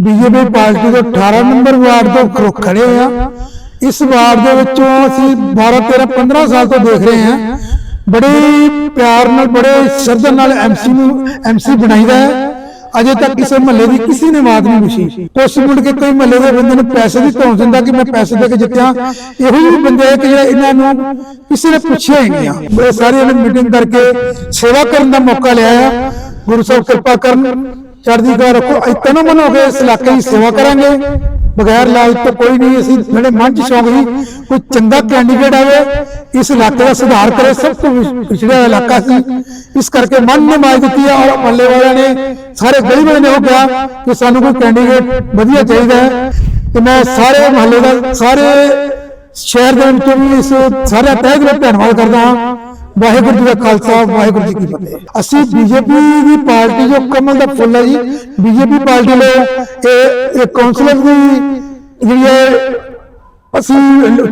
BJP party ਦੇ 18 number ward ਤੋਂ ਖੜੇ ਆ। ਇਸ ਵਾਰਡ ਦੇ ਵਿੱਚੋਂ ਅਸੀਂ 12 13 15 ਸਾਲ ਤੋਂ ਦੇਖ ਰਹੇ ਹਾਂ। ਬੜੇ ਪਿਆਰ ਨਾਲ ਬੜੇ ਸ਼ਰਧਾ ਨਾਲ ਐਮਸੀ ਨੂੰ ਐਮਸੀ ਬਣਾਈਦਾ ਹੈ। ਅਜੇ ਤੱਕ ਕਿਸੇ ਮਹੱਲੇ ਦੀ ਕਿਸੇ ਨੇ ਬਾਤ ਨਹੀਂ ਪੁੱਛੀ। ਕੁਛ ਮੁੜ ਕੇ ਕੋਈ ਮਹੱਲੇ ਦੇ ਬੰਦੇ ਨੂੰ ਪੈਸੇ ਦੀ ਧੌਣ ਦਿੰਦਾ ਕਿ ਮੈਂ ਪੈਸੇ ਦੇ ਕੇ ਜਿੱਤਿਆ। ਇਹੋ ਜਿਹੇ ਬੰਦੇ ਆ ਕਿ ਜਿਹੜੇ ਇਹਨਾਂ ਨੂੰ ਕਿਸੇ ਨੇ ਪੁੱਛਿਆ ਹੀ ਨਹੀਂ ਆ। ਬੜੇ ਸਾਰਿਆਂ ਨੇ ਮੀਟਿੰਗ ਕਰਕੇ ਸੇਵਾ ਕਰਨ ਦਾ ਮੌਕਾ ਲਿਆ ਆ। ਗੁਰੂ ਸਾਹਿਬ ਕਿਰਪਾ ਕਰਨ। ਚੜ੍ਹਦੀ ਕਲਾ ਰੱਖੋ। ਅਸੀਂ ਤਨੋਂ ਮਨ ਹੋ ਕੇ ਇਸ ਇਲਾਕੇ ਦੀ ਸੇਵਾ ਕਰਾਂਗੇ। ਬਗੈਰ ਲਾਲਚ ਤੋਂ ਕੋਈ ਨਹੀਂ। ਅਸੀਂ ਜਿਹੜੇ ਮਨ ਚ ਸ਼ੌਂਕ ਸੀ ਕੋਈ ਚੰਗਾ ਕੈਂਡੀਡੇਟ ਆਵੇ ਇਸ ਇਲਾਕੇ ਦਾ ਸੁਧਾਰ ਕਰੇ। ਸਭ ਤੋਂ ਪਿਛ- ਪਿਛੜਿਆ ਹੋਇਆ ਇਲਾਕਾ ਸੀ। ਇਸ ਕਰਕੇ ਮਨ ਨੇ ਮਾਜ ਦਿੱਤੀ ਹੈ ਔਰ ਮੱਲੇ ਵਾਲਿਆਂ ਨੇ ਸਾਰੇ ਗਲੀ ਵਾਲਿਆਂ ਨੇ ਉਹ ਕਿਹਾ ਕਿ ਸਾਨੂੰ ਕੋਈ ਕੈਂਡੀਡੇਟ ਵਧੀਆ ਚਾਹੀਦਾ ਹੈ। ਤੇ ਮੈਂ ਸਾਰੇ ਮਹੱਲੇ ਦਾ ਸਾਰੇ ਸ਼ਹਿਰ ਦੇ ਵਿੱਚੋਂ ਵੀ ਇਸ ਸਾਰੇ ਤਹਿ ਦਿਲੋਂ ਧੰਨਵਾਦ ਕਰਦਾ ਹਾਂ। ਵਾਹਿਗੁਰੂ ਜੀ ਦਾ ਖਾਲਸਾ, ਵਾਹਿਗੁਰੂ ਜੀ ਕੀ ਫਤਿਹ। ਅਸੀਂ ਬੀਜੇਪੀ ਦੀ ਪਾਰਟੀ ਜੋ ਕਮਲ ਦਾ ਫੁੱਲ ਹੈ ਜੀ, ਬੀਜੇਪੀ ਪਾਰਟੀ ਲਈ ਇਹ ਕਾਉਂਸਲਰ ਦੀ ਜਿਹੜੀ ਅਸੀਂ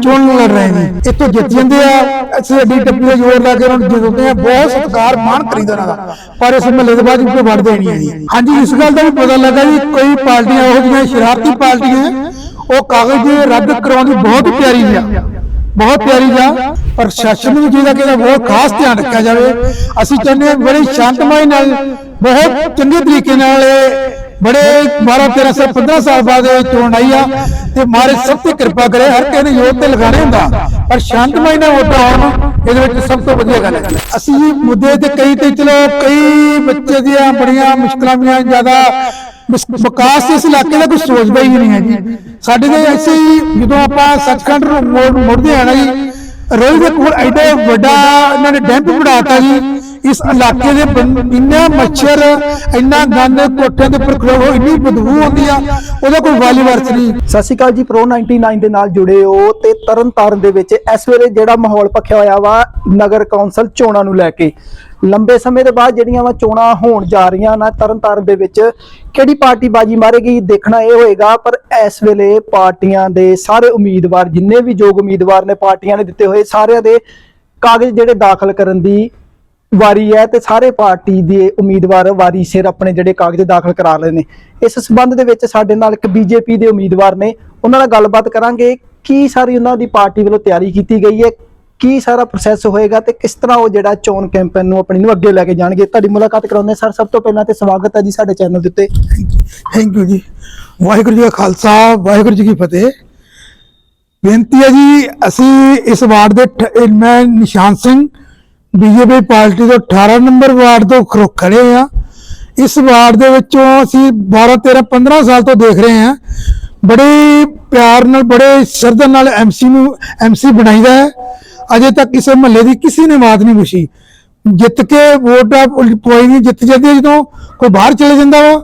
ਚੋਣ ਲੜ ਰਹੇ ਹਾਂ ਇੱਥੋਂ ਜਿੱਤ ਜਾਂਦੇ ਆ, ਅਸੀਂ ਅੱਡੀ ਟੱਪੀ ਦਾ ਜ਼ੋਰ ਲਾ ਕੇ ਉਹਨਾਂ ਨੂੰ ਜਿੱਤਦੇ ਆ ਬਹੁਤ ਸਤਿਕਾਰ, ਮਾਣ ਕਰੀਦਾ ਉਹਨਾਂ ਦਾ। ਪਰ ਇਸ ਮਹੱਲੇ ਦੇ ਬਾਅਦ ਕੋਈ ਵੜਦੇ ਨਹੀਂ ਆ ਜੀ। ਹਾਂਜੀ, ਇਸ ਗੱਲ ਦਾ ਵੀ ਪਤਾ ਲੱਗਾ ਜੀ, ਕੋਈ ਪਾਰਟੀਆਂ ਇਹੋ ਜਿਹੀਆਂ, ਸ਼ਰਾਰਤੀ ਪਾਰਟੀਆਂ, ਉਹ ਕਾਗਜ਼ ਰੱਦ ਕਰਾਉਣ ਦੀ ਬਹੁਤ ਤਿਆਰੀ ਆ। ਬਹੁਤ ਪਿਆਰੀ ਜਾ ਪ੍ਰਸ਼ਾਸਨ ਨੂੰ ਵੀ ਚਾਹੀਦਾ ਕਿ ਇਹਦਾ ਬਹੁਤ ਖਾਸ ਧਿਆਨ ਰੱਖਿਆ ਜਾਵੇ। ਅਸੀਂ ਚਾਹੁੰਦੇ ਹਾਂ ਬੜੇ ਸ਼ਾਂਤਮਈ ਨਾਲ ਬਹੁਤ ਚੰਗੇ ਤਰੀਕੇ ਨਾਲ ਬੜੇ 12 13 ਸਾਲ 15 ਸਾਲ ਬਾਅਦ ਇਹ ਚੋਣ ਆਈ ਆ। ਤੇ ਮਾਰੇ ਸਭ ਤੇ ਕਿਰਪਾ ਕਰੇ ਹਰ ਕਿਸੇ ਨੇ ਯੋਗ ਤੇ ਲਗਾਣੇ ਹੁੰਦਾ। ਪਰ ਸ਼ਾਂਤਮਈ ਨਾਲ ਵੋਟ ਆਉਣ ਇਹਦੇ ਵਿੱਚ ਸਭ ਤੋਂ ਵਧੀਆ ਗੱਲ ਹੈ। ਅਸੀਂ ਮੁੱਦੇ ਤੇ ਕਈ ਤੇ ਚਲੋ ਕਈ ਬੱਚੇ ਦੀਆਂ ਬੜੀਆਂ ਮੁਸ਼ਕਲਾਂ ਵੀ ਜ਼ਿਆਦਾ ਵਿਕਾਸ ਇਸ ਇਲਾਕੇ ਦਾ ਕੋਈ ਸੋਚਦਾ ਹੀ ਨਹੀਂ ਹੈ ਜੀ ਸਾਡੇ ਦੇ ਐਸੇ ਹੀ ਜਦੋਂ ਆਪਾਂ ਸੱਚਖੰਡ ਨੂੰ ਮੁੜਦੇ ਆ ਨਾ ਜੀ, ਰੋਜ਼ ਦੇ ਕੋਲ ਐਡਾ ਵੱਡਾ ਇਹਨਾਂ ਨੇ ਡੈਂਪ ਬਣਾਤਾ ਜੀ। ਇਸ ਇਲਾਕੇ ਦੇ ਇੰਨਾ ਮੱਛਰ, ਇੰਨਾ ਗੰਦ, ਕੋਠਿਆਂ ਦੇ ਉੱਪਰ ਖਲੋ ਇੰਨੀ ਬਦਬੂ ਆਉਂਦੀ ਆ, ਉਹਦਾ ਕੋਈ ਵਾਲੀ ਵਰਤ ਨਹੀਂ। ਸਤਿ ਸ਼੍ਰੀ ਅਕਾਲ ਜੀ ਪ੍ਰੋ 99 ਦੇ ਨਾਲ ਜੁੜੇ ਹੋ ਤੇ ਤਰਨਤਾਰਨ ਦੇ ਵਿੱਚ ਇਸ ਵੇਲੇ ਜਿਹੜਾ ਮਾਹੌਲ ਪੱਖਿਆ ਹੋਇਆ ਵਾ, ਨਗਰ ਕੌਂਸਲ ਚੋਣਾਂ ਨੂੰ ਲੈ ਕੇ। ਲੰਬੇ ਸਮੇਂ ਦੇ ਬਾਅਦ ਜਿਹੜੀਆਂ ਵਾ ਚੋਣਾਂ ਹੋਣ ਜਾ ਰਹੀਆਂ ਨਾ, ਤਰਨਤਾਰਨ ਦੇ ਵਿੱਚ ਕਿਹੜੀ ਪਾਰਟੀ ਬਾਜੀ ਮਾਰੇਗੀ ਦੇਖਣਾ ਇਹ ਹੋਏਗਾ, ਪਰ ਇਸ ਵੇਲੇ ਪਾਰਟੀਆਂ ਦੇ ਸਾਰੇ ਉਮੀਦਵਾਰ, ਜਿੰਨੇ ਵੀ ਯੋਗ ਉਮੀਦਵਾਰ ਨੇ, ਪਾਰਟੀਆਂ ਨੇ ਦਿੱਤੇ ਹੋਏ, ਸਾਰਿਆਂ ਦੇ ਕਾਗਜ਼ ਜਿਹੜੇ ਦਾਖਲ ਕਰਨ ਦੀ ਵਾਰੀ ਹੈ ਤੇ ਸਾਰੇ ਪਾਰਟੀ ਦੇ ਉਮੀਦਵਾਰ ਵਾਰੀ ਸਿਰ ਆਪਣੇ ਜਿਹੜੇ ਕਾਗਜ਼ ਦਾਖਲ ਕਰਾ ਰਹੇ ਨੇ। ਇਸ ਸਬੰਧ ਦੇ ਵਿੱਚ ਸਾਡੇ ਨਾਲ ਇੱਕ ਬੀਜੇਪੀ ਦੇ ਉਮੀਦਵਾਰ ਨੇ, ਉਹਨਾਂ ਨਾਲ ਗੱਲਬਾਤ ਕਰਾਂਗੇ ਕੀ ਸਾਰੀ ਉਹਨਾਂ ਦੀ ਪਾਰਟੀ ਵੱਲੋਂ ਤਿਆਰੀ ਕੀਤੀ ਗਈ ਹੈ, ਕੀ ਸਾਰਾ ਪ੍ਰੋਸੈਸ ਹੋਏਗਾ ਤੇ ਕਿਸ ਤਰ੍ਹਾਂ ਉਹ ਜਿਹੜਾ ਚੋਣ ਕੈਂਪੇਨ ਨੂੰ ਆਪਣੀ ਨੂੰ ਅੱਗੇ ਲੈ ਕੇ ਜਾਣਗੇ। ਤੁਹਾਡੀ ਮੁਲਾਕਾਤ ਕਰਾਉਂਦੇ ਸਰ, ਸਭ ਤੋਂ ਪਹਿਲਾਂ ਤੇ ਸਵਾਗਤ ਹੈ ਜੀ ਸਾਡੇ ਚੈਨਲ ਦੇ ਉੱਤੇ। ਥੈਂਕ ਯੂ ਜੀ। ਵਾਹਿਗੁਰੂ ਜੀ ਕਾ ਖਾਲਸਾ, ਵਾਹਿਗੁਰੂ ਜੀ ਕੀ ਫਤਿਹ। ਬੇਨਤੀ ਹੈ ਜੀ, ਅਸੀਂ ਇਸ ਵਾਰਡ ਦੇ ਠ- ਮੈਂ ਨਿਸ਼ਾਨ ਸਿੰਘ ਬੀਜੇਪੀ ਪਾਰਟੀ ਤੋਂ 18 ਨੰਬਰ ਵਾਰਡ ਤੋਂ ਖਰੋ ਖੜੇ ਆ। ਇਸ ਵਾਰਡ ਦੇ ਵਿੱਚੋਂ ਅਸੀਂ 12 13 15 ਸਾਲ ਤੋਂ ਦੇਖ ਰਹੇ ਹਾਂ ਬੜੇ ਪਿਆਰ ਨਾਲ, ਬੜੇ ਸ਼ਰਧਾ ਨਾਲ ਐਮਸੀ ਨੂੰ ਐਮਸੀ ਬਣਾਈਦਾ ਹੈ। ਅਜੇ ਤੱਕ ਕਿਸੇ ਮਹੱਲੇ ਦੀ ਕਿਸੇ ਨੇ ਬਾਤ ਨਹੀਂ ਪੁੱਛੀ। ਜਿੱਤ ਕੇ ਵੋਟ ਆ ਕੋਈ ਨਹੀਂ, ਜਿੱਤ ਜਾਂਦੀ ਜਦੋਂ ਕੋਈ ਬਾਹਰ ਚਲੇ ਜਾਂਦਾ ਵਾ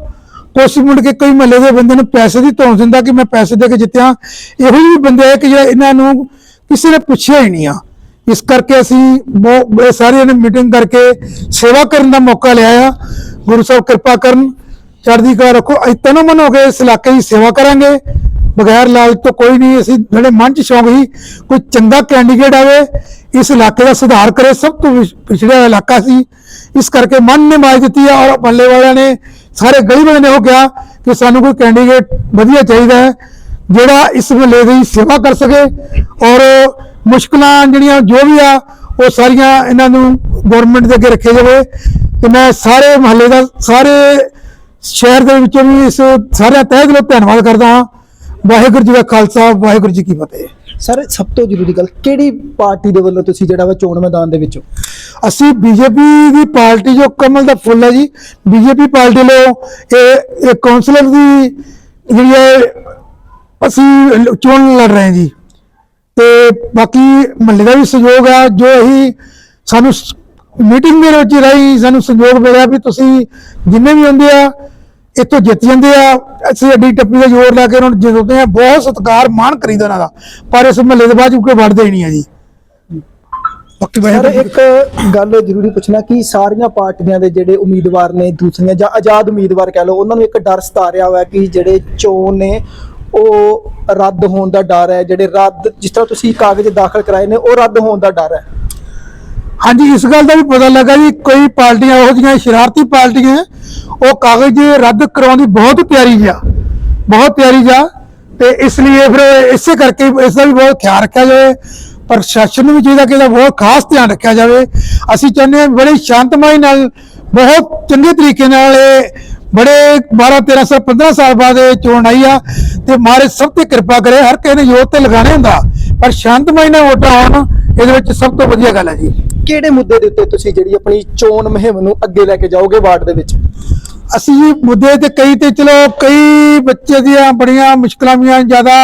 ਕੁਛ ਮੁੜ ਕੇ ਕੋਈ ਮਹੱਲੇ ਦੇ ਬੰਦੇ ਨੂੰ ਪੈਸੇ ਦੀ ਧੌਣ ਦਿੰਦਾ ਕਿ ਮੈਂ ਪੈਸੇ ਦੇ ਕੇ ਜਿੱਤਿਆ। ਇਹੋ ਜਿਹੇ ਬੰਦੇ ਆ ਕਿ ਜਿਹੜੇ ਇਹਨਾਂ ਨੂੰ ਕਿਸੇ ਨੇ ਪੁੱਛਿਆ ਹੀ ਨਹੀਂ ਆ। ਇਸ ਕਰਕੇ ਅਸੀਂ ਬਹੁਤ ਬੜੇ ਸਾਰਿਆਂ ਨੇ ਮੀਟਿੰਗ ਕਰਕੇ ਸੇਵਾ ਕਰਨ ਦਾ ਮੌਕਾ ਲਿਆ ਆ ਗੁਰੂ ਸਾਹਿਬ ਕਿਰਪਾ ਕਰਨ ਚੜ੍ਹਦੀ ਕਲਾ ਰੱਖੋ ਅਸੀਂ ਤਨੋਂ ਮਨ ਹੋ ਕੇ ਇਸ ਇਲਾਕੇ ਦੀ ਸੇਵਾ ਕਰਾਂਗੇ ਬਗੈਰ ਲਾਲਚ ਤੋਂ ਕੋਈ ਨਹੀਂ ਅਸੀਂ ਜਿਹੜੇ ਮਨ ਚ ਸ਼ੌਂਕ ਸੀ ਕੋਈ ਚੰਗਾ ਕੈਂਡੀਡੇਟ ਆਵੇ ਇਸ ਇਲਾਕੇ ਦਾ ਸੁਧਾਰ ਕਰੇ ਸਭ ਤੋਂ ਪਿਛ- ਪਿਛੜਿਆ ਹੋਇਆ ਇਲਾਕਾ ਸੀ ਇਸ ਕਰਕੇ ਮਨ ਨੇ ਮਾਜ ਦਿੱਤੀ ਹੈ ਔਰ ਮੱਲੇ ਵਾਲਿਆਂ ਨੇ ਸਾਰੇ ਗਲੀ ਵਾਲਿਆਂ ਨੇ ਉਹ ਕਿਹਾ ਕਿ ਸਾਨੂੰ ਕੋਈ ਕੈਂਡੀਡੇਟ ਵਧੀਆ ਚਾਹੀਦਾ ਹੈ ਜਿਹੜਾ ਇਸ ਮਹੱਲੇ ਦੀ ਸੇਵਾ ਕਰ ਸਕੇ ਔਰ ਮੁਸ਼ਕਲਾਂ ਜਿਹੜੀਆਂ ਜੋ ਵੀ ਆ ਉਹ ਸਾਰੀਆਂ ਇਹਨਾਂ ਨੂੰ ਗਵਰਨਮੈਂਟ ਦੇ ਅੱਗੇ ਰੱਖੇ ਜਾਵੇ। ਤੇ ਮੈਂ ਸਾਰੇ ਮਹੱਲੇ ਦਾ ਸਾਰੇ ਸ਼ਹਿਰ ਦੇ ਵਿੱਚੋਂ ਵੀ ਇਸ ਸਾਰੇ ਤਹਿ ਦਿਲੋਂ ਧੰਨਵਾਦ ਕਰਦਾ ਹਾਂ। ਵਾਹਿਗੁਰੂ ਜੀ ਦਾ ਖਾਲਸਾ ਵਾਹਿਗੁਰੂ ਜੀ ਕੀ ਫਤਿਹ। ਸਰ ਸਭ ਤੋਂ ਜ਼ਰੂਰੀ ਗੱਲ ਕਿਹੜੀ ਪਾਰਟੀ ਦੇ ਵੱਲੋਂ ਤੁਸੀਂ ਜਿਹੜਾ ਵਾ ਚੋਣ ਮੈਦਾਨ ਦੇ ਵਿੱਚ? ਅਸੀਂ ਬੀਜੇਪੀ ਦੀ ਪਾਰਟੀ ਜੋ ਕਮਲ ਦਾ ਫੁੱਲ ਹੈ ਜੀ ਬੀਜੇਪੀ ਪਾਰਟੀ ਲੋ ਇਹ ਕਾਉਂਸਲਰ ਦੀ ਜਿਹੜੀ ਹੈ ਅਸੀਂ ਚੋਣ ਲੜ ਰਹੇ ਹਾਂ ਜੀ। ਤੇ ਬਾਕੀ ਮਹੱਲੇ ਦਾ ਵੀ ਸਹਿਯੋਗ ਆ, ਜੋ ਅਸੀਂ ਸਾਨੂੰ ਮੀਟਿੰਗ ਦੇ ਵਿੱਚ ਰਹੀ ਸਾਨੂੰ ਸਹਿਯੋਗ ਮਿਲਿਆ ਵੀ ਤੁਸੀਂ ਜਿੰਨੇ ਵੀ ਹੁੰਦੇ ਆ, ਇੱਥੋਂ ਜਿੱਤ ਜਾਂਦੇ ਆ। ਅਸੀਂ ਅੱਡੀ ਟੱਪੀ ਦਾ ਜ਼ੋਰ ਲਾ ਕੇ ਉਹਨਾਂ ਨੂੰ ਜਿੱਤਦੇ ਆ। ਬਹੁਤ ਸਤਿਕਾਰ, ਮਾਣ ਕਰੀਦਾ ਉਹਨਾਂ ਦਾ। ਪਰ ਇਸ ਮਹੱਲੇ ਦੇ ਬਾਅਦ ਕੋਈ ਵੜਦੇ ਹੀ ਨਹੀਂ ਆ ਜੀ। ਬਾਕੀ ਸਰ, ਇੱਕ ਗੱਲ ਜ਼ਰੂਰੀ ਪੁੱਛਣਾ ਕਿ ਸਾਰੀਆਂ ਪਾਰਟੀਆਂ ਦੇ ਜਿਹੜੇ ਉਮੀਦਵਾਰ ਨੇ, ਦੂਸਰੀਆਂ ਜਾਂ ਆਜ਼ਾਦ ਉਮੀਦਵਾਰ ਕਹਿ ਲਓ, ਉਹਨਾਂ ਨੂੰ ਇੱਕ ਡਰ ਸਤਾ ਰਿਹਾ ਹੋਇਆ ਕਿ ਜਿਹੜੇ ਚੋਣ ਨੇ ਉਹ ਰੱਦ ਹੋਣ ਦਾ ਡਰ ਹੈ, ਜਿਹੜੇ ਰੱਦ, ਜਿਸ ਤਰ੍ਹਾਂ ਤੁਸੀਂ ਕਾਗਜ਼ ਦਾਖਲ ਕਰਾਏ ਨੇ, ਉਹ ਰੱਦ ਹੋਣ ਦਾ ਡਰ ਹੈ। ਹਾਂਜੀ, ਇਸ ਗੱਲ ਦਾ ਵੀ ਪਤਾ ਲੱਗਾ ਜੀ, ਕੋਈ ਪਾਰਟੀਆਂ ਇਹੋ ਜਿਹੀਆਂ ਸ਼ਰਾਰਤੀ ਪਾਰਟੀਆਂ, ਉਹ ਕਾਗਜ਼ ਰੱਦ ਕਰਾਉਣ ਦੀ ਬਹੁਤ ਤਿਆਰੀ ਆ, ਬਹੁਤ ਪਿਆਰੀ ਜਾ ਤੇ ਇਸ ਲਈ ਫਿਰ ਇਸੇ ਕਰਕੇ ਇਸ ਦਾ ਵੀ ਬਹੁਤ ਖਿਆਲ ਰੱਖਿਆ ਜਾਵੇ, ਪ੍ਰਸ਼ਾਸਨ ਨੂੰ ਵੀ ਚਾਹੀਦਾ ਕਿ ਇਹਦਾ ਬਹੁਤ ਖਾਸ ਧਿਆਨ ਰੱਖਿਆ ਜਾਵੇ। ਅਸੀਂ ਚਾਹੁੰਦੇ ਹਾਂ ਬੜੇ ਸ਼ਾਂਤਮਈ ਨਾਲ, ਬਹੁਤ ਚੰਗੇ ਤਰੀਕੇ ਨਾਲ ਇਹ ਬੜੇ 12 13 ਸਾਲ 15 ਸਾਲ ਬਾਅਦ ਇਹ ਚੋਣ ਆਈ ਆ ਤੇ ਮਾਰੇ ਸਭ ਤੇ ਕਿਰਪਾ ਕਰੇ ਹਰ ਕਿਸੇ ਨੇ ਯੋਗ ਤੇ ਲਗਾਣੇ ਹੁੰਦਾ। ਪਰ ਸ਼ਾਂਤਮਈ ਨਾਲ ਵੋਟਾਂ ਆਉਣ ਇਹਦੇ ਵਿੱਚ ਸਭ ਤੋਂ ਵਧੀਆ ਗੱਲ ਹੈ ਜੀ। ਕਿਹੜੇ ਮੁੱਦੇ ਦੇ ਉੱਤੇ ਤੁਸੀਂ ਜਿਹੜੀ ਆਪਣੀ ਚੋਣ ਮੁਹਿੰਮ ਨੂੰ ਅੱਗੇ ਲੈ ਕੇ ਜਾਓਗੇ ਵਾਰਡ ਦੇ ਵਿੱਚ? ਅਸੀਂ ਜੀ ਮੁੱਦੇ ਤੇ ਕਈ ਤੇ ਚਲੋ ਕਈ ਬੱਚੇ ਦੀਆਂ ਬੜੀਆਂ ਮੁਸ਼ਕਲਾਂ ਵੀ ਆ ਜ਼ਿਆਦਾ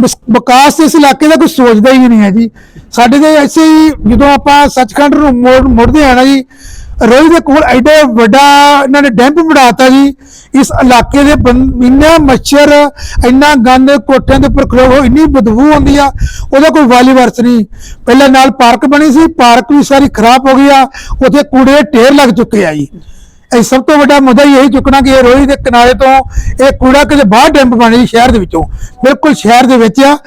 ਵਿਕਾਸ ਇਸ ਇਲਾਕੇ ਦਾ ਕੋਈ ਸੋਚਦਾ ਹੀ ਨਹੀਂ ਹੈ ਜੀ। ਸਾਡੇ ਦੇ ਐਸੇ ਹੀ ਜਦੋਂ ਆਪਾਂ ਸੱਚਖੰਡ ਨੂੰ ਮੋੜ ਮੁੜਦੇ ਆ ਨਾ ਜੀ ਰੋਈ ਦੇ ਕੋਲ ਐਡਾ ਵੱਡਾ ਇਹਨਾਂ ਨੇ ਡੈਂਪ ਬਣਾਤਾ ਜੀ, ਇਸ ਇਲਾਕੇ ਦੇ ਇੰਨਾ ਮੱਛਰ, ਇੰਨਾ ਗੰਦ, ਕੋਠਿਆਂ ਦੇ ਉੱਪਰ ਖਲੋ ਇੰਨੀ ਬਦਬੂ ਆਉਂਦੀ ਆ, ਉਹਦਾ ਕੋਈ ਵਾਲੀ ਵਰਸ ਨਹੀਂ। ਪਹਿਲਾਂ ਨਾਲ ਪਾਰਕ ਬਣੀ ਸੀ, ਪਾਰਕ ਵੀ ਸਾਰੀ ਖਰਾਬ ਹੋ ਗਈ ਆ, ਉੱਥੇ ਕੂੜੇ ਢੇਰ ਲੱਗ ਚੁੱਕੇ ਆ ਜੀ। ਇਹ ਸਭ ਤੋਂ ਵੱਡਾ ਮੁੱਦਾ ਹੀ ਇਹੀ ਚੁੱਕਣਾ ਕਿ ਇਹ ਰੋਹੀ ਦੇ ਕਿਨਾਰੇ ਤੋਂ ਇਹ ਕੂੜਾ ਕਿਤੇ ਬਾਹਰ ਡੰਪ ਬਣੇ ਜੀ ਸ਼ਹਿਰ ਦੇ ਵਿੱਚੋਂ। ਬਿਲਕੁਲ ਸ਼ਹਿਰ ਦੇ ਵਿੱਚ ਆ।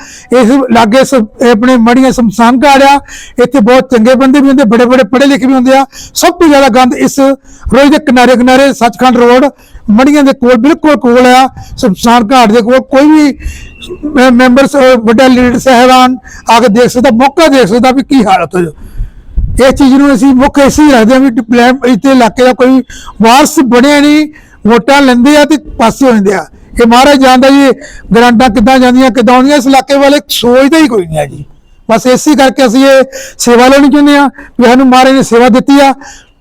ਇਸ ਲਾਗੇ ਸ- ਆਪਣੇ ਮੜੀਆਂ ਸਮਸਾਨ ਘਾਟ ਆ। ਇੱਥੇ ਬਹੁਤ ਚੰਗੇ ਬੰਦੇ ਵੀ ਹੁੰਦੇ ਬੜੇ ਬੜੇ ਪੜ੍ਹੇ ਲਿਖੇ ਵੀ ਹੁੰਦੇ ਆ। ਸਭ ਤੋਂ ਜ਼ਿਆਦਾ ਗੰਦ ਇਸ ਰੋਹੀ ਦੇ ਕਿਨਾਰੇ ਕਿਨਾਰੇ ਸੱਚਖੰਡ ਰੋਡ, ਮੜੀਆਂ ਦੇ ਕੋਲ, ਬਿਲਕੁਲ ਕੋਲ ਆ। ਸਮਸਾਨ ਘਾਟ ਦੇ ਕੋਲ ਕੋਈ ਵੀ ਮੈਂਬਰਸ, ਵੱਡਾ ਲੀਡਰ, ਸਹਿਬਾਨ ਆ ਕੇ ਦੇਖ ਸਕਦਾ, ਮੌਕਾ ਦੇਖ ਸਕਦਾ ਵੀ ਕੀ ਹਾਲਤ ਹੋ ਇਸ ਚੀਜ਼ ਨੂੰ ਅਸੀਂ ਮੁੱਖ ਇਸੇ ਹੀ ਰੱਖਦੇ ਹਾਂ ਵੀ ਡਿਪਲੈਮ ਇੱਥੇ ਇਲਾਕੇ ਦਾ ਕੋਈ ਵਾਰਸ ਬਣਿਆ ਨਹੀਂ, ਵੋਟਾਂ ਲੈਂਦੇ ਆ ਤੇ ਪਾਸੇ ਹੋ ਜਾਂਦੇ ਆ। ਇਹ ਮਹਾਰਾਜ ਜਾਣਦਾ ਜੀ ਗਰਾਂਟਾਂ ਕਿੱਦਾਂ ਜਾਂਦੀਆਂ, ਕਿੱਦਾਂ ਆਉਂਦੀਆਂ, ਇਸ ਇਲਾਕੇ ਵਾਲੇ ਸੋਚਦਾ ਹੀ ਕੋਈ ਨਹੀਂ ਆ ਜੀ। ਬਸ ਇਸੇ ਕਰਕੇ ਅਸੀਂ ਇਹ ਸੇਵਾ ਲੈਣੀ ਚਾਹੁੰਦੇ ਆ ਵੀ ਸਾਨੂੰ ਮਹਾਰਾਜ ਨੇ ਸੇਵਾ ਦਿੱਤੀ ਆ।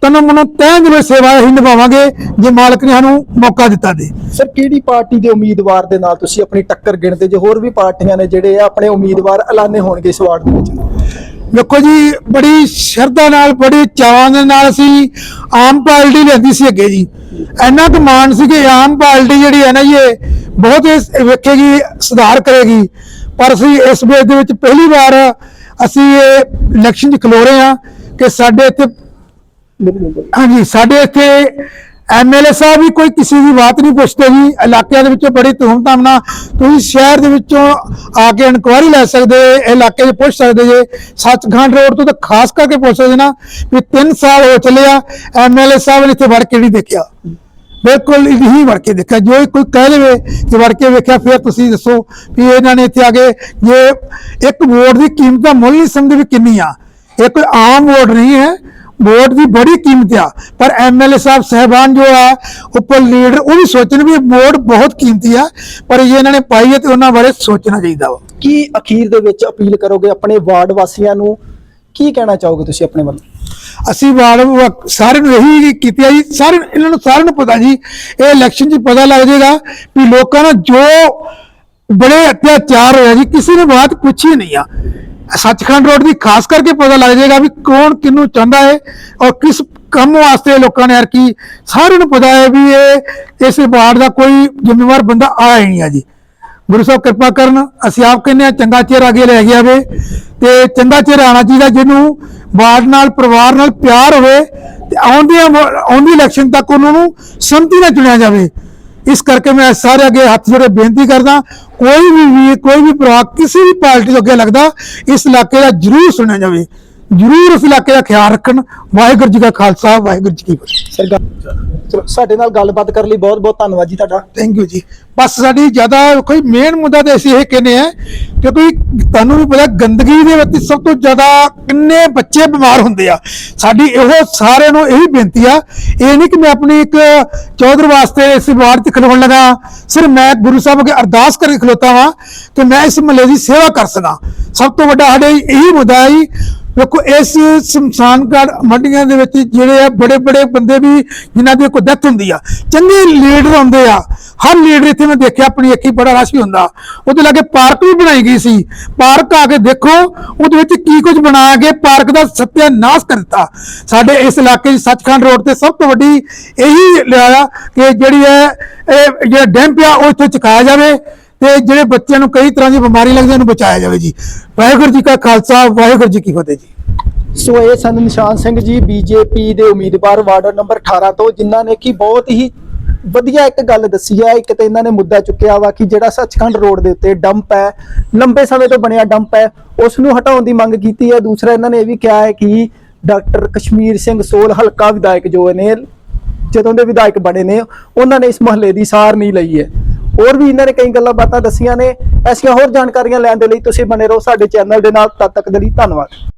ਤਨ ਮਨੋਂ ਤੈਂ ਜਿਵੇਂ ਸੇਵਾ ਅਸੀਂ ਨਿਭਾਵਾਂਗੇ, ਜੇ ਮਾਲਕ ਨੇ ਸਾਨੂੰ ਮੌਕਾ ਦਿੱਤਾ ਦੇ। ਸਰ, ਕਿਹੜੀ ਪਾਰਟੀ ਦੇ ਉਮੀਦਵਾਰ ਦੇ ਨਾਲ ਤੁਸੀਂ ਆਪਣੀ ਟੱਕਰ ਗਿਣਦੇ ਜੇ? ਹੋਰ ਵੀ ਪਾਰਟੀਆਂ ਨੇ ਜਿਹੜੇ ਆ ਆਪਣੇ ਉਮੀਦਵਾਰ ਐਲਾਨੇ ਹੋਣਗੇ ਇਸ ਵਾਰਡ ਦੇ ਵਿੱਚ? ਵੇਖੋ ਜੀ, ਬੜੀ ਸ਼ਰਧਾ ਨਾਲ, ਬੜੇ ਚਾਵਾਂ ਦੇ ਨਾਲ ਅਸੀਂ ਆਮ ਪਾਰਟੀ ਲੈਂਦੀ ਸੀ ਅੱਗੇ ਜੀ। ਇੰਨਾ ਕੁ ਮਾਣ ਸੀ ਕਿ ਆਮ ਪਾਰਟੀ ਜਿਹੜੀ ਹੈ ਨਾ ਜੀ, ਇਹ ਬਹੁਤ ਇਸ ਵੇਖੇਗੀ, ਸੁਧਾਰ ਕਰੇਗੀ। ਪਰ ਅਸੀਂ ਇਸ ਵੇਲੇ ਦੇ ਵਿੱਚ ਪਹਿਲੀ ਵਾਰ ਅਸੀਂ ਇਹ ਇਲੈਕਸ਼ਨ 'ਚ ਖਲੋ ਰਹੇ ਹਾਂ ਕਿ ਸਾਡੇ ਇੱਥੇ ਹਾਂਜੀ, ਸਾਡੇ ਇੱਥੇ ਐਮਐਲਏ ਸਾਹਿਬ ਵੀ ਕੋਈ ਕਿਸੇ ਦੀ ਬਾਤ ਨਹੀਂ ਪੁੱਛਦੇ ਜੀ, ਇਲਾਕਿਆਂ ਦੇ ਵਿੱਚੋਂ ਬੜੀ ਧੂਮਧਾਮ ਨਾਲ ਤੁਸੀਂ ਸ਼ਹਿਰ ਦੇ ਵਿੱਚੋਂ ਆ ਕੇ ਇਨਕੁਆਇਰੀ ਲੈ ਸਕਦੇ, ਇਲਾਕੇ 'ਚ ਪੁੱਛ ਸਕਦੇ ਜੇ, ਸੱਚਖੰਡ ਰੋਡ ਤੋਂ ਤਾਂ ਖਾਸ ਕਰਕੇ ਪੁੱਛ ਸਕਦੇ ਨਾ ਵੀ 3 ਸਾਲ ਹੋ ਚੱਲੇ ਆ, ਐਮਐਲਏ ਸਾਹਿਬ ਨੇ ਇੱਥੇ ਵੜ ਕੇ ਨਹੀਂ ਦੇਖਿਆ। ਬਿਲਕੁਲ ਨਹੀਂ ਵੜ ਕੇ ਦੇਖਿਆ। ਜੋ ਕੋਈ ਕਹਿ ਲਵੇ ਕਿ ਵੜ ਕੇ ਵੇਖਿਆ, ਫਿਰ ਤੁਸੀਂ ਦੱਸੋ ਵੀ ਇਹਨਾਂ ਨੇ ਇੱਥੇ ਆ ਕੇ ਜੇ ਇੱਕ ਵੋਟ ਦੀ ਕੀਮਤ ਦਾ ਮੁੱਲ ਨਹੀਂ ਸਮਝਦੇ ਵੀ ਕਿੰਨੀ ਆ। ਇਹ ਕੋਈ ਆਮ ਵੋਟ ਨਹੀਂ ਹੈ। ਵੋਟ ਦੀ ਬੜੀ ਕੀਮਤ ਆ। ਪਰ ਐਮਐਲਏ ਸਾਹਿਬ ਸਹਿਬਾਨ ਜੋ ਆ ਉੱਪਰ ਲੀਡਰ ਉਹ ਵੀ ਸੋਚਣ ਵੀ ਇਹ ਵੋਟ ਬਹੁਤ ਕੀਮਤੀ ਆ ਪਰ ਜੇ ਇਹਨਾਂ ਨੇ ਪਾਈ ਹੈ ਤੇ ਉਹਨਾਂ ਬਾਰੇ ਸੋਚਣਾ ਚਾਹੀਦਾ ਵਾ। ਕੀ ਅਖੀਰ ਦੇ ਵਿੱਚ ਅਪੀਲ ਕਰੋਗੇ ਆਪਣੇ ਵਾਰਡ ਵਾਸੀਆਂ ਨੂੰ? ਕੀ ਕਹਿਣਾ ਚਾਹੋਗੇ ਤੁਸੀਂ ਆਪਣੇ ਵੱਲੋਂ? ਅਸੀਂ ਵਾਲ ਸਾਰਿਆਂ ਨੂੰ ਇਹੀ ਕੀਤੀ ਆ ਜੀ ਸਾਰੇ ਇਹਨਾਂ ਨੂੰ ਸਾਰਿਆਂ ਨੂੰ ਪਤਾ ਜੀ ਇਹ ਇਲੈਕਸ਼ਨ 'ਚ ਪਤਾ ਲੱਗ ਜਾਏਗਾ ਵੀ ਲੋਕਾਂ ਨੂੰ ਜੋ ਬੜੇ ਅਤਿਆਚਾਰ ਹੋਇਆ ਜੀ ਕਿਸੇ ਨੇ ਬਾਤ ਪੁੱਛੀ ਨਹੀਂ ਆ। ਸੱਚਖੰਡ ਰੋਡ ਦੀ ਖਾਸ ਕਰਕੇ ਪਤਾ ਲੱਗ ਜਾਏਗਾ ਵੀ ਕੌਣ ਕਿਹਨੂੰ ਚਾਹੁੰਦਾ ਹੈ ਔਰ ਕਿਸ ਕੰਮ ਵਾਸਤੇ ਲੋਕਾਂ ਨੇ ਯਾਰ ਕੀ ਸਾਰਿਆਂ ਨੂੰ ਪਤਾ ਹੈ ਵੀ ਇਹ ਇਸ ਵਾਰਡ ਦਾ ਕੋਈ ਜ਼ਿੰਮੇਵਾਰ ਬੰਦਾ ਆਇਆ ਹੀ ਨਹੀਂ ਆ ਜੀ। ਗੁਰੂ ਸਾਹਿਬ ਕਿਰਪਾ ਕਰਨ, ਅਸੀਂ ਆਪ ਕਹਿੰਦੇ ਆ ਚੰਗਾ ਚਿਰ ਅੱਗੇ ਲੈ ਗਿਆ ਵੇ ਤੇ ਚੰਗਾ ਚਿਰ ਆਣਾ ਚਾਹੀਦਾ ਜਿਹਨੂੰ ਬਾੜ ਨਾਲ, ਪਰਿਵਾਰ ਨਾਲ ਪਿਆਰ ਹੋਵੇ ਤੇ ਆਉਂਦੇ ਆਉਂਦੀ ਇਲੈਕਸ਼ਨ ਤੱਕ ਉਹਨਾਂ ਨੂੰ ਸੰਮਤੀ ਨਾਲ ਚੁਣਿਆ ਜਾਵੇ। ਇਸ ਕਰਕੇ ਮੈਂ ਸਾਰੇ ਅੱਗੇ ਹੱਥ ਜੋੜੇ ਬੇਨਤੀ ਕਰਦਾ, ਕੋਈ ਵੀ ਵੀਰ, ਕੋਈ ਵੀ ਭਰਾ ਕਿਸੇ ਵੀ ਪਾਰਟੀ ਤੋਂ ਅੱਗੇ ਲੱਗਦਾ, ਇਸ ਇਲਾਕੇ ਦਾ ਜਰੂਰ ਸੁਣਿਆ ਜਾਵੇ। ਜਰੂਰ ਇਸ ਇਲਾਕੇ ਦਾ ਖਿਆਲ ਰੱਖਣ। ਵਾਹਿਗੁਰੂ ਜੀ ਕਾ ਖਾਲਸਾ ਵਾਹਿਗੁਰੂ ਜੀ ਕੀ ਫਤਿਹ। ਸਰ ਗੱਲ- ਚਲੋ ਸਾਡੇ ਨਾਲ ਗੱਲਬਾਤ ਕਰਨ ਲਈ ਬਹੁਤ ਬਹੁਤ ਧੰਨਵਾਦ ਜੀ ਤੁਹਾਡਾ। ਥੈਂਕ ਯੂ ਜੀ। ਬਸ ਸਾਡੀ ਜ਼ਿਆਦਾ ਕੋਈ ਮੇਨ ਮੁੱਦਾ ਤੇ ਅਸੀਂ ਇਹ ਕਹਿੰਦੇ ਆ ਕਿਉਂਕਿ ਤੁਹਾਨੂੰ ਵੀ ਪਤਾ ਗੰਦਗੀ ਦੇ ਵਿੱਚ ਸਭ ਤੋਂ ਜ਼ਿਆਦਾ ਕਿੰਨੇ ਬੱਚੇ ਬਿਮਾਰ ਹੁੰਦੇ ਆ। ਸਾਡੀ ਇਹੋ ਸਾਰਿਆਂ ਨੂੰ ਇਹੀ ਬੇਨਤੀ ਆ। ਇਹ ਨਹੀਂ ਕਿ ਮੈਂ ਆਪਣੀ ਇੱਕ ਚੌਧਰ ਵਾਸਤੇ ਇਸ ਵਾਰਡ 'ਚ ਖਲੋਣ ਲੱਗਾ। ਸਿਰਫ ਮੈਂ ਗੁਰੂ ਸਾਹਿਬ ਅੱਗੇ ਅਰਦਾਸ ਕਰਕੇ ਖਲੋਤਾ ਵਾਂ ਕਿ ਮੈਂ ਇਸ ਮਹੱਲੇ ਦੀ ਸੇਵਾ ਕਰ ਸਕਾਂ। ਸਭ ਤੋਂ ਵੱਡਾ ਸਾਡੇ ਇਹੀ ਮੁੱਦਾ ਹੈ ਜੀ ਵੇਖੋ ਇਸ ਸ਼ਮਸ਼ਾਨ ਘਾਟ ਮੰਡੀਆਂ ਦੇ ਵਿੱਚ ਜਿਹੜੇ ਆ, ਬੜੇ ਬੜੇ ਬੰਦੇ ਵੀ ਜਿਨ੍ਹਾਂ ਦੀ ਕੋਈ ਡੈਥ ਹੁੰਦੀ ਆ। ਚੰਗੇ ਲੀਡਰ ਹੁੰਦੇ ਆ, ਹਰ ਲੀਡਰ ਇੱਥੇ ਮੈਂ ਦੇਖਿਆ, ਆਪਣੀ ਅੱਖੀ ਬੜਾ ਰਸ਼ ਹੁੰਦਾ। ਉਹਦੇ ਲਾਗੇ ਪਾਰਕ ਵੀ ਬਣਾਈ ਗਈ ਸੀ। ਪਾਰਕ ਆ ਕੇ ਦੇਖੋ, ਉਹਦੇ ਵਿੱਚ ਕੀ ਕੁਝ ਬਣਾ ਕੇ ਪਾਰਕ ਦਾ ਸਤਿਆਨਾਸ਼ ਕਰ ਦਿੱਤਾ। ਸਾਡੇ ਇਸ ਇਲਾਕੇ 'ਚ ਸੱਚਖੰਡ ਰੋਡ ਤੇ ਸਭ ਤੋਂ ਵੱਡੀ ਇਹੀ ਲਿਆ ਕਿ ਜਿਹੜੀ ਹੈ, ਇਹ ਜਿਹੜਾ ਡੈਂਪ ਆ ਉਹ ਇੱਥੇ ਚੁਕਾਇਆ ਜਾਵੇ। ਤੇ ਜਿਹੜੇ ਬੱਚਿਆਂ ਨੂੰ ਕਈ ਤਰ੍ਹਾਂ ਦੀ ਬਿਮਾਰੀ ਲੱਗਦੀ ਉਹਨੂੰ ਬਚਾਇਆ ਜਾਵੇ ਜੀ। ਵਾਹਿਗੁਰੂ ਜੀ ਕਾ ਖਾਲਸਾ, ਵਾਹਿਗੁਰੂ ਜੀ ਕੀ ਫਤਿਹ ਜੀ। ਸੋ ਇਹ ਸਨ ਨਿਸ਼ਾਨ ਸਿੰਘ ਜੀ, ਬੀਜੇਪੀ ਦੇ ਉਮੀਦਵਾਰ ਵਾਰਡ ਨੰਬਰ 18 ਤੋਂ, ਜਿਨ੍ਹਾਂ ਨੇ ਕਿ ਬਹੁਤ ਹੀ ਵਧੀਆ ਇੱਕ ਗੱਲ ਦੱਸੀ ਹੈ। ਇੱਕ ਤੇ ਇਹਨਾਂ ਨੇ ਮੁੱਦਾ ਚੁੱਕਿਆ ਵਾ ਕਿ ਜਿਹੜਾ ਸੱਚਖੰਡ ਰੋਡ ਦੇ ਉੱਤੇ ਡੰਪ ਹੈ, ਲੰਬੇ ਸਮੇਂ ਤੋਂ ਬਣਿਆ ਡੰਪ ਹੈ, ਉਸ ਨੂੰ ਹਟਾਉਣ ਦੀ ਮੰਗ ਕੀਤੀ ਹੈ। ਦੂਸਰਾ, ਇਹਨਾਂ ਨੇ ਇਹ ਵੀ ਕਿਹਾ ਹੈ ਕਿ ਡਾਕਟਰ ਕਸ਼ਮੀਰ ਸਿੰਘ ਸੋਲ ਹਲਕਾ ਵਿਧਾਇਕ ਜੋ ਨੇ, ਜਦੋਂ ਦੇ ਵਿਧਾਇਕ ਬਣੇ ਨੇ, ਉਹਨਾਂ ਨੇ ਇਸ ਮਹੱਲੇ ਦੀ ਸਾਰ ਨਹੀਂ ਲਈ ਹੈ। ਹੋਰ ਵੀ ਇਹਨਾਂ ਨੇ ਕਈ ਗੱਲਾਂ ਬਾਤਾਂ ਦੱਸੀਆਂ ਨੇ। ਐਸੀਆਂ ਹੋਰ ਜਾਣਕਾਰੀਆਂ ਲੈਣ ਦੇ ਲਈ ਤੁਸੀਂ ਬਣੇ ਰਹੋ ਸਾਡੇ ਚੈਨਲ ਦੇ ਨਾਲ। ਤਦ ਤੱਕ ਦੇ ਲਈ ਧੰਨਵਾਦ।